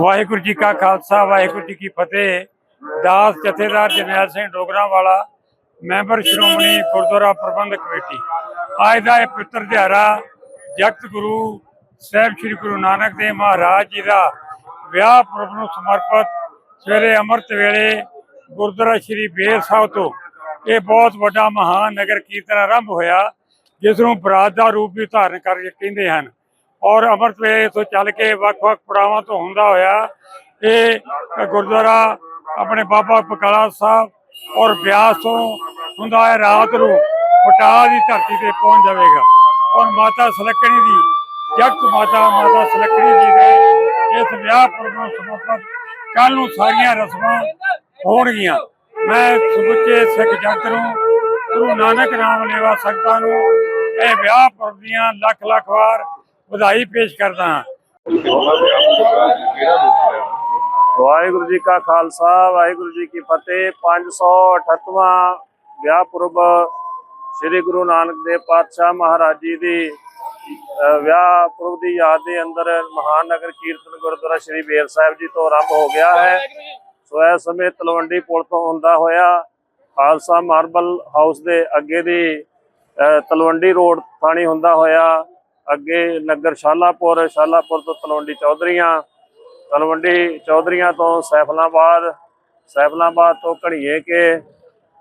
ਵਾਹਿਗੁਰੂ ਜੀ ਕਾ ਖਾਲਸਾ, ਵਾਹਿਗੁਰੂ ਜੀ ਕੀ ਫਤਿਹ। ਦਾਸ, ਜਥੇਦਾਰ ਜਰਨੈਲ ਸਿੰਘ ਡੋਗਰਾ ਵਾਲਾ ਮੈਂਬਰ ਸ਼੍ਰੋਮਣੀ ਗੁਰਦੁਆਰਾ ਪ੍ਰਬੰਧਕ ਕਮੇਟੀ। ਅੱਜ ਦਾ ਇਹ ਪਵਿੱਤਰ ਦਿਹਾੜਾ ਜਗਤ ਗੁਰੂ ਸਾਹਿਬ ਸ੍ਰੀ ਗੁਰੂ ਨਾਨਕ ਦੇਵ ਮਹਾਰਾਜ ਜੀ ਦਾ ਵਿਆਹ ਪੁਰਬ ਨੂੰ ਸਮਰਪਿਤ ਸਵੇਰੇ ਅੰਮ੍ਰਿਤ ਵੇਲੇ ਗੁਰਦੁਆਰਾ ਸ੍ਰੀ ਬੇਰ ਸਾਹਿਬ ਤੋਂ ਇਹ ਬਹੁਤ ਵੱਡਾ ਮਹਾਨ ਨਗਰ ਕੀਰਤਨ ਆਰੰਭ ਹੋਇਆ। ਜਿਸ ਨੂੰ ਬਰਾਤ ਦਾ ਰੂਪ ਵੀ ਧਾਰਨ ਕਰਕੇ ਕਹਿੰਦੇ ਹਨ। ਔਰ ਅੰਮ੍ਰਿਤ ਵੇਲੇ ਤੋਂ ਚੱਲ ਕੇ ਵੱਖ-ਵੱਖ ਪੜਾਵਾਂ ਤੋਂ ਹੁੰਦਾ ਹੋਇਆ ਇਹ ਗੁਰਦੁਆਰਾ ਆਪਣੇ ਬਾਬਾ ਬਕਾਲਾ ਸਾਹਿਬ ਔਰ ਬਿਆਸ ਤੋਂ ਹੁੰਦਾ ਹੈ, ਰਾਤ ਨੂੰ ਬਟਾਲਾ ਦੀ ਧਰਤੀ ਤੇ ਪਹੁੰਚ ਜਾਵੇਗਾ। ਔਰ ਮਾਤਾ ਸਲੱਕਣੀ ਦੀ, ਜਗਤ ਮਾਤਾ ਮਾਤਾ ਸਲੱਕਣੀ ਜੀ ਦੇ ਇਸ ਵਿਆਹ ਪੁਰਬ ਸਮਰਪਿਤ ਕੱਲ ਨੂੰ ਸਾਰੀਆਂ ਰਸਮਾਂ ਹੋਣਗੀਆਂ। ਮੈਂ ਸਮੁੱਚੇ ਸਿੱਖ ਜਗਤ ਨੂੰ ਗੁਰੂ ਨਾਨਕ ਨਾਮ ਲੈਵਾ ਸੰਗਤਾਂ ਨੂੰ ਇਹ ਵਿਆਹ ਪੁਰਬ ਦੀਆਂ ਲੱਖ ਲੱਖ ਵਾਰ ਵਧਾਈ ਪੇਸ਼ ਕਰਦਾ ਹਾਂ। ਵਾਹਿਗੁਰੂ ਜੀ ਕਾ ਖਾਲਸਾ, ਵਾਹਿਗੁਰੂ ਜੀ ਕੀ ਫਤਿਹ। 538ਵਾਂ ਵਿਆਹ ਪੁਰਬ ਸ੍ਰੀ ਗੁਰੂ ਨਾਨਕ ਦੇਵ ਪਾਤਸ਼ਾਹ ਮਹਾਰਾਜ ਜੀ ਦੀ ਵਿਆਹ ਪੁਰਬ ਦੀ ਯਾਦ ਦੇ ਅੰਦਰ ਮਹਾਨ ਨਗਰ ਕੀਰਤਨ ਗੁਰਦੁਆਰਾ ਸ੍ਰੀ ਬੇਰ ਸਾਹਿਬ ਜੀ ਤੋਂ ਆਰੰਭ ਹੋ ਗਿਆ ਹੈ। ਸੋ ਇਸ ਸਮੇਂ ਤਲਵੰਡੀ ਪੁਲ ਤੋਂ ਹੁੰਦਾ ਹੋਇਆ ਖਾਲਸਾ ਮਾਰਬਲ ਹਾਊਸ ਦੇ ਅੱਗੇ ਦੀ ਤਲਵੰਡੀ ਰੋਡ ਥਾਣੀ ਹੁੰਦਾ ਹੋਇਆ। ਅੱਗੇ ਨਗਰ ਸ਼ਾਲਾਪੁਰ ਸ਼ਾਲਾਪੁਰ ਤੋਂ ਤਲਵੰਡੀ ਚੌਧਰੀਆਂ ਤਲਵੰਡੀ ਚੌਧਰੀਆਂ ਤੋਂ ਸੈਫਲਾਬਾਦ ਸੈਫਲਾਬਾਦ ਤੋਂ ਘਣੀਏ ਕੇ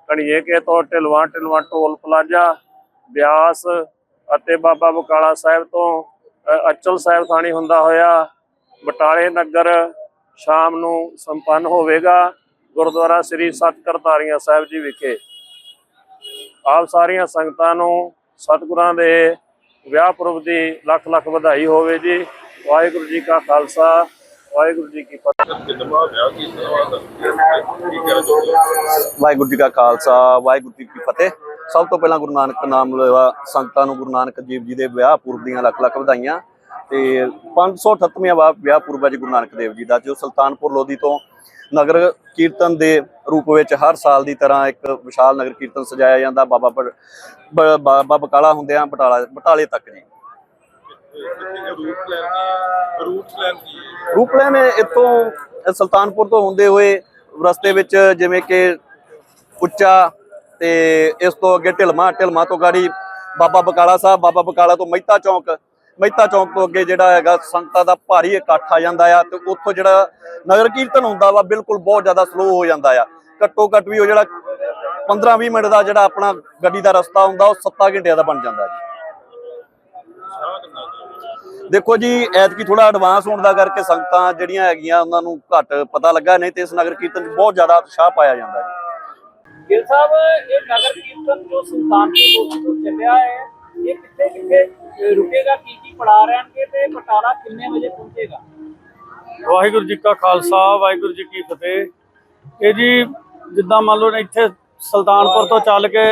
ਘੜੀਏ ਕੇ ਤੋਂ ਢਿਲਵਾਂ ਢਿਲਵਾਂ ਟੋਲ ਪਲਾਜ਼ਾ, ਬਿਆਸ ਅਤੇ ਬਾਬਾ ਬਕਾਲਾ ਸਾਹਿਬ ਤੋਂ ਅਚਲ ਸਾਹਿਬ ਥਾਣੀ ਹੁੰਦਾ ਹੋਇਆ। ਬਟਾਲੇ ਨਗਰ ਸ਼ਾਮ ਨੂੰ ਸੰਪੰਨ ਹੋਵੇਗਾ। ਗੁਰਦੁਆਰਾ ਸ੍ਰੀ ਸਤਕਰਤਾਰੀਆਂ ਸਾਹਿਬ ਜੀ ਵਿਖੇ ਆਪ ਸਾਰੀਆਂ ਸੰਗਤਾਂ ਨੂੰ ਸਤਿਗੁਰਾਂ ਦੇ ਵਿਆਹ ਪੁਰਬ ਦੀ ਲੱਖ ਲੱਖ ਵਧਾਈ ਹੋਵੇ ਜੀ। ਵਾਹਿਗੁਰੂ ਜੀ ਕਾ ਖਾਲਸਾ ਵਾਹਿਗੁਰੂ ਜੀ ਕੀ ਫਤਿਹ। ਵਾਹਿਗੁਰੂ ਜੀ ਕਾ ਖਾਲਸਾ ਵਾਹਿਗੁਰੂ ਜੀ ਕੀ ਫਤਿਹ। ਸਭ ਤੋਂ ਪਹਿਲਾਂ ਗੁਰੂ ਨਾਨਕ ਨਾਮ ਲੈਵਾ ਸੰਗਤਾਂ ਨੂੰ ਗੁਰੂ ਨਾਨਕ ਦੇਵ ਜੀ ਦੇ ਵਿਆਹ ਪੁਰਬ ਦੀਆਂ ਲੱਖ ਲੱਖ ਵਧਾਈਆਂ। ਤੇ 538ਵਾਂ ਵਾ- ਵਿਆਹ ਪੁਰਬ ਹੈ ਜੀ ਗੁਰੂ ਨਾਨਕ ਦੇਵ ਜੀ ਦਾ ਜੋ ਸੁਲਤਾਨਪੁਰ ਲੋਧੀ ਤੋਂ ਨਗਰ ਕੀਰਤਨ ਦੇ ਰੂਪ ਵਿੱਚ ਹਰ ਸਾਲ ਦੀ ਤਰ੍ਹਾਂ ਇੱਕ ਵਿਸ਼ਾਲ ਨਗਰ ਕੀਰਤਨ ਸਜਾਇਆ ਜਾਂਦਾ। ਬਾਬਾ ਬਾਬਾ ਬਕਾਲਾ ਹੁੰਦਿਆਂ ਬਟਾਲਾ ਬਟਾਲੇ ਤੱਕ ਜੀ। ਰੂਟ ਪਲਾਨ ਇੱਥੋਂ ਸੁਲਤਾਨਪੁਰ ਤੋਂ ਹੁੰਦੇ ਹੋਏ ਰਸਤੇ ਵਿੱਚ ਜਿਵੇਂ ਕਿ ਉੱਚਾ ਤੇ ਇਸ ਤੋਂ ਅੱਗੇ ਢਿਲਮਾ ਢਿਲਮਾ ਤੋਂ ਗਾੜੀ ਬਾਬਾ ਬਕਾਲਾ ਸਾਹਿਬ, ਬਾਬਾ ਬਕਾਲਾ ਤੋਂ ਮਹਿਤਾ ਚੌਂਕ ਮਹਿਤਾ ਚੌਂਕ ਤੋਂ ਅੱਗੇ ਜਿਹੜਾ ਹੈਗਾ ਸੰਗਤਾਂ ਦਾ ਭਾਰੀ ਇਕੱਠ ਆ ਜਾਂਦਾ ਆ ਤੇ ਉੱਥੋਂ ਜਿਹੜਾ ਨਗਰ ਕੀਰਤਨ ਹੁੰਦਾ ਵਾ ਬਿਲਕੁਲ ਬਹੁਤ ਜ਼ਿਆਦਾ ਸਲੋ ਹੋ ਜਾਂਦਾ ਆ। ਘੱਟੋ ਘੱਟ ਵੀ ਉਹ ਜਿਹੜਾ 15-20 ਮਿੰਟ ਦਾ ਜਿਹੜਾ ਆਪਣਾ ਗੱਡੀ ਦਾ ਰਸਤਾ ਹੁੰਦਾ, ਉਹ 7 ਘੰਟਿਆਂ ਦਾ ਬਣ ਜਾਂਦਾ ਜੀ। ਦੇਖੋ ਜੀ, ਐਤਕੀ ਥੋੜਾ ਐਡਵਾਂਸ ਹੋਣ ਦਾ ਕਰਕੇ ਸੰਗਤਾਂ ਜਿਹੜੀਆਂ ਹੈਗੀਆਂ ਉਹਨਾਂ ਨੂੰ ਘੱਟ ਪਤਾ ਲੱਗਾ, ਨਹੀਂ ਤੇ ਇਸ ਨਗਰ ਕੀਰਤਨ 'ਚ ਬਹੁਤ ਜ਼ਿਆਦਾ ਉਤਸ਼ਾਹ ਪਾਇਆ ਜਾਂਦਾ ਜੀ। ਗਿਲ ਸਾਹਿਬ, ਇਹ ਨਗਰ ਕੀਰਤਨ ਜੋ ਸੁਲਤਾਨਪੁਰ ਤੋਂ ਚੱਲਿਆ ਹੈ, ਇਹ ਕਿੱਥੇ ਕਿੱਥੇ ਰੁਕੇਗਾ, ਕੀ ਪੜਾ ਰਹਿਣਗੇ ਤੇ ਬਟਾਲਾ ਕਿੰਨੇ ਵਜੇ ਪਹੁੰਚੇਗਾ? ਵਾਹਿਗੁਰੂ ਜੀ ਕਾ ਖਾਲਸਾ, ਵਾਹਿਗੁਰੂ ਜੀ ਕੀ ਫਤਿਹ। ਇਹ ਜੀ ਜਿੱਦਾਂ ਮੰਨ ਲਓ ਇੱਥੇ ਸੁਲਤਾਨਪੁਰ ਤੋਂ ਚੱਲ ਕੇ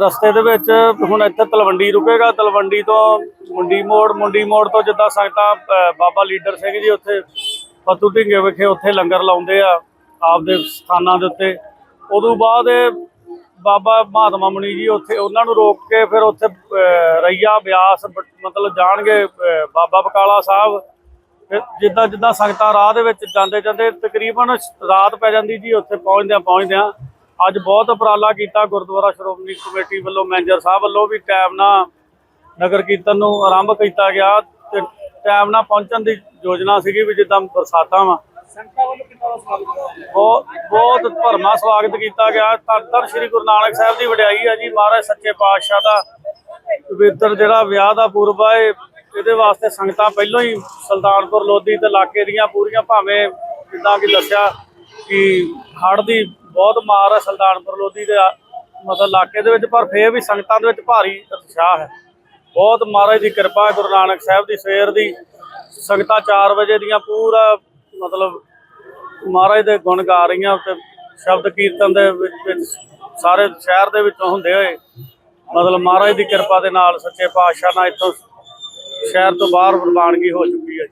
ਰਸਤੇ ਦੇ ਵਿੱਚ ਹੁਣ ਇੱਥੇ ਤਲਵੰਡੀ ਰੁਕੇਗਾ। ਤਲਵੰਡੀ ਤੋਂ ਮੁੰਡੀ ਮੋੜ ਮੁੰਡੀ ਮੋੜ ਤੋਂ ਜਿੱਦਾਂ ਸੰਗਤਾਂ ਬਾਬਾ ਲੀਡਰ ਸਿੰਘ ਜੀ ਉੱਥੇ ਫਤੂ ਢਿੰਗੇ ਵਿਖੇ ਉੱਥੇ ਲੰਗਰ ਲਾਉਂਦੇ ਆ ਆਪਦੇ ਸਥਾਨਾਂ ਦੇ ਉੱਤੇ। ਉਦੋਂ ਬਾਅਦ ਇਹ ਬਾਬਾ ਮਹਾਤਮਾ ਮੁਨੀ ਜੀ ਉੱਥੇ ਉਹਨਾਂ ਨੂੰ ਰੋਕ ਕੇ ਫਿਰ ਉੱਥੇ ਰਈਆ, ਬਿਆਸ, ਬ- ਮਤਲਬ ਜਾਣਗੇ ਬਾਬਾ ਬਕਾਲਾ ਸਾਹਿਬ। ਫਿਰ ਜਿੱਦਾਂ ਜਿੱਦਾਂ ਸੰਗਤਾਂ ਰਾਹ ਦੇ ਵਿੱਚ ਜਾਂਦੇ ਜਾਂਦੇ ਤਕਰੀਬਨ ਰਾਤ ਪੈ ਜਾਂਦੀ ਜੀ, ਉੱਥੇ ਪਹੁੰਚਦਿਆਂ ਪਹੁੰਚਦਿਆਂ। ਅੱਜ ਬਹੁਤ ਉਪਰਾਲਾ ਕੀਤਾ ਗੁਰਦੁਆਰਾ ਸ਼੍ਰੋਮਣੀ ਕਮੇਟੀ ਵੱਲੋਂ, ਮੈਨੇਜਰ ਸਾਹਿਬ ਵੱਲੋਂ ਵੀ ਟਾਈਮ ਨਾਲ ਨਗਰ ਕੀਰਤਨ ਨੂੰ ਆਰੰਭ ਕੀਤਾ ਗਿਆ ਤੇ ਟਾਈਮ ਨਾਲ ਪਹੁੰਚਣ ਦੀ ਯੋਜਨਾ ਸੀਗੀ ਵੀ ਜਿੱਦਾਂ ਬਰਸਾਤਾਂ ਵਾ। ਬਹੁਤ ਬਹੁਤ ਭਰਮਾ ਸਵਾਗਤ ਕੀਤਾ ਗਿਆ। ਧੰਨ ਧੰਨ ਸ੍ਰੀ ਗੁਰੂ ਨਾਨਕ ਸਾਹਿਬ ਦੀ ਵਡਿਆਈ ਹੈ ਜੀ। ਮਹਾਰਾਜ ਸੱਚੇ ਪਾਤਸ਼ਾਹ ਦਾ ਪਵਿੱਤਰ ਜਿਹੜਾ ਵਿਆਹ ਦਾ ਪੁਰਬ ਹੈ ਇਹਦੇ ਵਾਸਤੇ ਸੰਗਤਾਂ ਪਹਿਲਾਂ ਹੀ ਸੁਲਤਾਨਪੁਰ ਲੋਧੀ ਤੇ ਇਲਾਕੇ ਦੀਆਂ ਪੂਰੀਆਂ ਭਾਵੇਂ ਜਿੱਦਾਂ ਕਿ ਦੱਸਿਆ ਕਿ ਹੜ੍ਹ ਦੀ ਬਹੁਤ ਮਾਰ ਹੈ ਸੁਲਤਾਨਪੁਰ ਲੋਧੀ ਦੇ ਮਤਲਬ ਇਲਾਕੇ ਦੇ ਵਿੱਚ, ਪਰ ਫੇਰ ਵੀ ਸੰਗਤਾਂ ਦੇ ਵਿੱਚ ਭਾਰੀ ਉਤਸ਼ਾਹ ਹੈ। ਬਹੁਤ ਮਹਾਰਾਜ ਦੀ ਕਿਰਪਾ ਹੈ ਗੁਰੂ ਨਾਨਕ ਸਾਹਿਬ ਦੀ ਸਵੇਰ ਦੀ। ਸੰਗਤਾਂ 4 ਵਜੇ ਦੀਆਂ ਪੂਰਾ ਮਤਲਬ ਮਹਾਰਾਜ ਦੇ ਗੁਣ ਗਾ ਰਹੀਆਂ ਤੇ ਸ਼ਬਦ ਕੀਰਤਨ ਦੇ ਵਿੱਚ ਸਾਰੇ ਸ਼ਹਿਰ ਦੇ ਵਿੱਚੋਂ ਹੁੰਦੇ ਹੋਏ ਮਤਲਬ ਮਹਾਰਾਜ ਦੀ ਕਿਰਪਾ ਦੇ ਨਾਲ ਸੱਚੇ ਪਾਤਸ਼ਾਹ ਨਾਲ ਇੱਥੋਂ ਸ਼ਹਿਰ ਤੋਂ ਬਾਹਰ ਪ੍ਰਵਾਨਗੀ ਹੋ ਚੁੱਕੀ ਹੈ